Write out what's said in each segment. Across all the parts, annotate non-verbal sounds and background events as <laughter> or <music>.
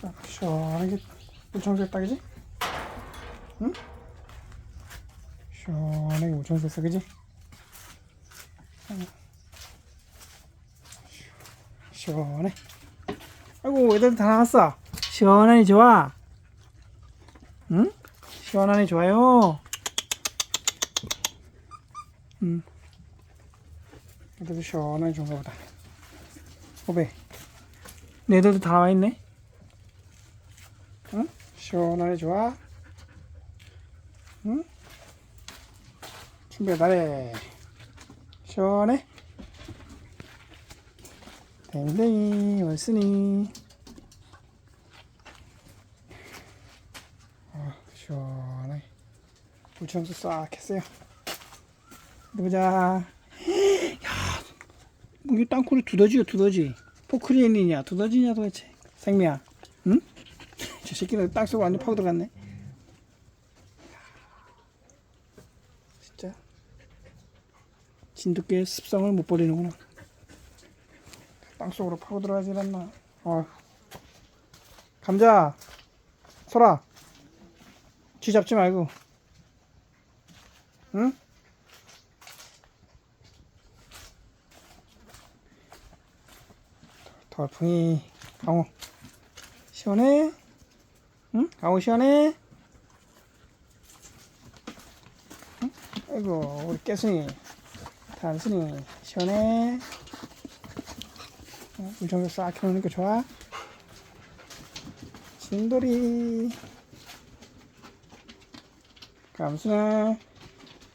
딱 시원하게 물청소에 딱이지? 응? 시원하게 물청소했어 그지? 응. 시원해 아이고 애들 다 나왔어 시원하니 좋아 응? 시원하니 좋아요 응 애들도 시원하니 좋은가 보다 오베 얘들도 다 나와있네 응? 시원하니 좋아. 응? 준비 잘해 시원해. 댕댕이 왔으니 아 시원해. 물청소 싹 했어요. 보자. 야뭐 이게 땅굴이 두더지요 두더지. 포크레인이냐 두더지냐 도대체. 생미야 응? 저 새끼들 땅속으로 완전 파고 들어갔네. 진짜. 진돗개의 습성을 못 버리는구나. 땅 속으로 파고 들어가지 않나. 어. 감자! 소라 쥐 잡지 말고. 응? 돌풍이. 강호 시원해? 응? 강호 시원해? 응? 아이고 우리 깨순이 단순이 시원해? 어, 물청소 싹 켜놓으니까 좋아? 진돌이 감순아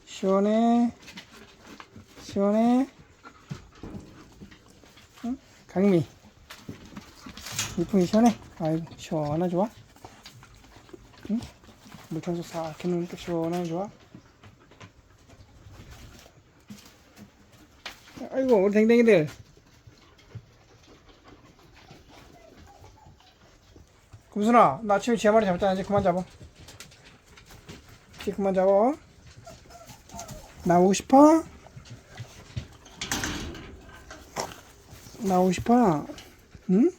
시원해? 시원해? 응? 강미 이풍이 시원해? 아이고 시원하 좋아? 응? 물청소 싹 해놓으니까 시원하 좋아? 아이고 우리 댕댕이들 금순아 나쥐한 마리 잡았잖아 이제 그만 잡아 이제 그만 잡아 나오고 싶어? 나오고 싶어? 응?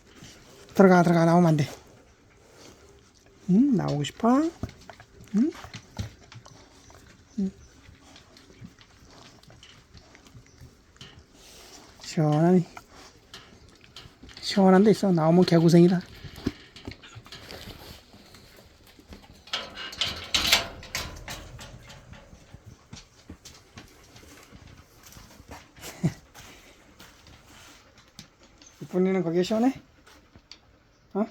들어가 들어가 나오면 안 돼 응? 나오고 싶어? 응? 응? 시원하니 시원한 데 있어 나오면 개고생이다 <laughs> 이쁜이는 거기에 시원해? 어?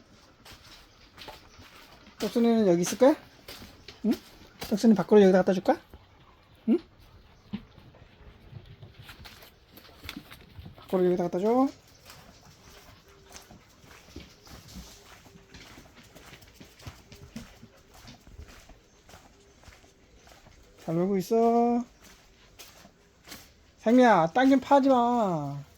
떡순이는 여기 있을 거야? 응? 떡순이 밖으로 여기다 갖다 줄까? 응? 밖으로 여기다 갖다 줘. 잘 놀고 있어. 땅좀 파지 마.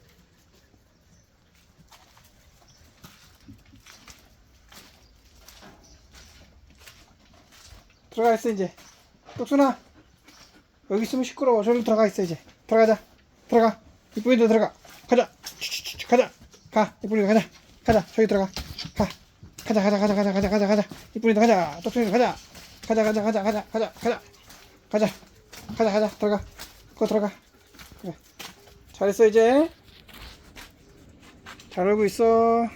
들어가 있어 이제. 똑순아 여기 있으면 시끄러워. 저리 들어가 있어 이제. 들어가자. 들어가. 이쁜이도 들어가. 가자. 추추추 가자. 가. 이쁜이도 가자. 가자. 저기 들어가. 가. 가자 가자 가자 가자 가자 가자 가자. 이쁜이도 가자. 똑순이도 가자. 가자 가자 가자 가자 가자 가자. 가자. 가자 가자. 들어가. 그거 들어가. 그래. 잘했어 이제. 잘 놀고 있어